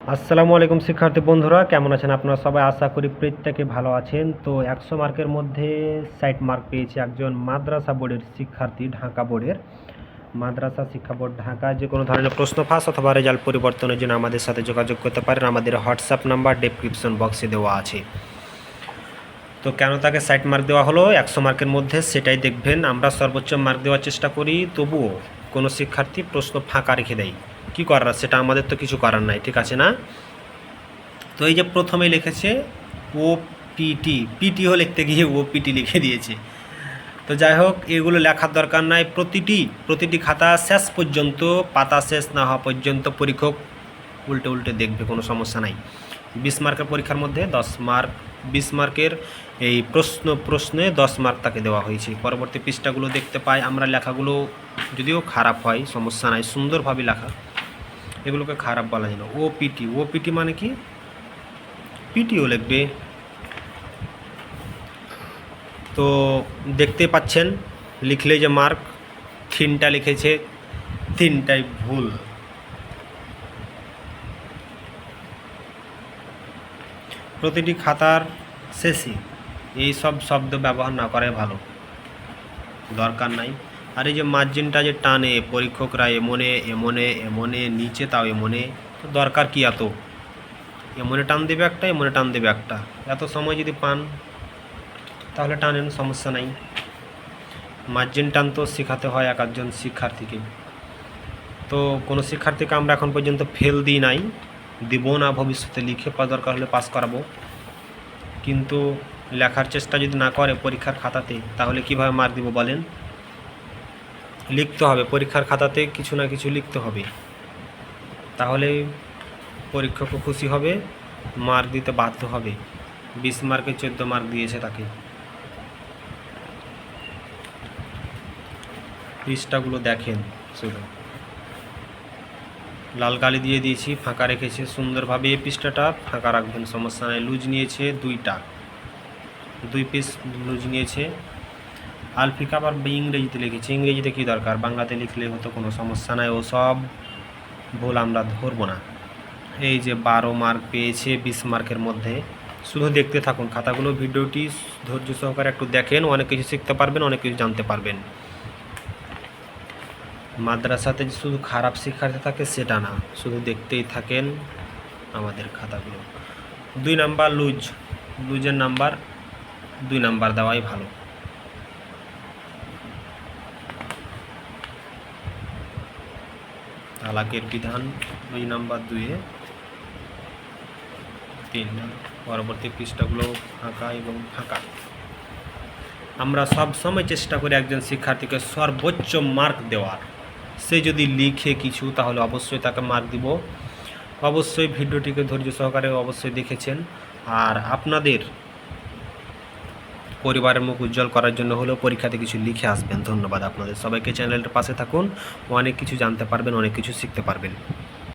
আসসালামু আলাইকুম শিক্ষার্থী বন্ধুরা, কেমন আছেন আপনারা সবাই? আশা করি প্রত্যেকে ভালো আছেন। তো একশো মার্কের মধ্যে সাইট মার্ক পেয়েছে একজন মাদ্রাসা বোর্ডের শিক্ষার্থী ঢাকা বোর্ডের। মাদ্রাসা শিক্ষা বোর্ড ঢাকা, যে কোনো ধরনের প্রশ্ন ফাঁস অথবা রেজাল্ট পরিবর্তনের জন্য আমাদের সাথে যোগাযোগ করতে পারেন। আমাদের হোয়াটসঅ্যাপ নাম্বার ডেসক্রিপশন বক্সে দেওয়া আছে। তো কেন তাকে সাইট মার্ক দেওয়া হলো? একশো মার্কের মধ্যে সেটাই দেখবেন। আমরা সর্বোচ্চ মার্ক দেওয়ার চেষ্টা করি, তবুও কোনো শিক্ষার্থী প্রশ্ন ফাঁকা রেখে দেয়। কী করার, সেটা আমাদের তো কিছু করার নাই, ঠিক আছে না? তো এই যে প্রথমে লিখেছে ও পিটি পিটিও লিখতে গিয়ে ও পিটি লিখে দিয়েছে। তো যাই হোক, এগুলো লেখার দরকার নাই। প্রতিটি প্রতিটি খাতা শেষ পর্যন্ত, পাতা শেষ না হওয়া পর্যন্ত পরীক্ষক উল্টে উল্টে দেখবে, কোনো সমস্যা নাই। বিশ মার্কের পরীক্ষার মধ্যে দশ মার্ক, বিশ মার্কের এই প্রশ্ন প্রশ্নে দশ মার্ক তাকে দেওয়া হয়েছে। পরবর্তী পৃষ্ঠাগুলো দেখতে পাই, আমরা লেখাগুলো যদিও খারাপ হয়, সমস্যা নাই, সুন্দরভাবে লেখা। এগুলোকে খারাপ বলা যায় না ও পিটি ও পিটি মানে কি? পিটিও লিখবে। তো দেখতে পাচ্ছেন, লিখলে যে মার্ক তিনটা লিখেছে, তিনটাই ভুল। প্রতিটি খাতার শেষে এই সব শব্দ ব্যবহার না করাই ভালো। দরকার নাই। আর এই যে মার্জিনটা যে টানে পরীক্ষকরা এমনে এমনে এমনে, নিচে তাও এমনে, তো দরকার কি এত? এমনে টান দেবে একটা, এমনে টান দেবে একটা। এত সময় যদি পান, তাহলে টানেন, সমস্যা নাই। মার্জিন টান তো শেখাতে হয় এক একজন শিক্ষার্থীকে। তো কোনো শিক্ষার্থীকে আমরা এখন পর্যন্ত ফেল দিই নাই। দিব না, ভবিষ্যতে লিখে দরকার হলে পাস করাবো। কিন্তু লেখার চেষ্টা যদি না করে পরীক্ষার খাতাতে, তাহলে কীভাবে মার্ক দিব বলেন? লিখতে হবে। পরীক্ষার খাতাতে কিছু না কিছু লিখতে হবে। তাহলে পরীক্ষকও খুশি হবে মার্ক দিতে বাধ্য হবে। বিশ মার্কে চোদ্দ মার্ক দিয়েছে তাকে। পৃষ্ঠাগুলো দেখেন শুধু লাল কালি দিয়ে দিয়েছি, ফাঁকা রেখেছে। সুন্দরভাবে এই পৃষ্ঠাটা ফাঁকা রাখবেন, সমস্যা নাই। লুজ নিয়েছে দুইটা। দুই পিস লুজ নিয়েছে। আলফিকা আবার ইংরেজিতে লিখেছি। ইংরেজিতে কী দরকার? বাংলাতে লিখলে হতো কোনো সমস্যা নাই। ও সব ভুল আমরা ধরবো না। এই যে বারো মার্ক পেয়েছে বিশ মার্কের মধ্যে। শুধু দেখতে থাকুন খাতাগুলো, ভিডিওটি ধৈর্য সহকারে একটু দেখেন। অনেক কিছু শিখতে পারবেন, অনেক কিছু জানতে পারবেন। মাদ্রাসাতে যে শুধু খারাপ শিক্ষার্থী থাকে, সেটা না। শুধু দেখতেই থাকেন আমাদের খাতাগুলো। দুই নাম্বার লুজ। লুজের নাম্বার, দুই নাম্বার দেওয়াই ভালো। তালাকের বিধান দুই নাম্বার দুয়ে তিন পরবর্তী পৃষ্ঠাগুলো ফাঁকা এবং ফাঁকা। আমরা সব সময় চেষ্টা করি একজন শিক্ষার্থীকে সর্বোচ্চ মার্ক দেওয়ার। সে যদি লিখে কিছু, তাহলে অবশ্যই তাকে মার্ক দিব। অবশ্যই ভিডিওটিকে ধৈর্য সহকারে অবশ্যই দেখেছেন। আর আপনাদের পরিবারের মুখ উজ্জ্বল করার জন্য হলেও পরীক্ষাতে কিছু লিখে আসবেন। ধন্যবাদ আপনাদের সবাইকে। চ্যানেলটার পাশে থাকুন। অনেক কিছু জানতে পারবেন, অনেক কিছু শিখতে পারবেন।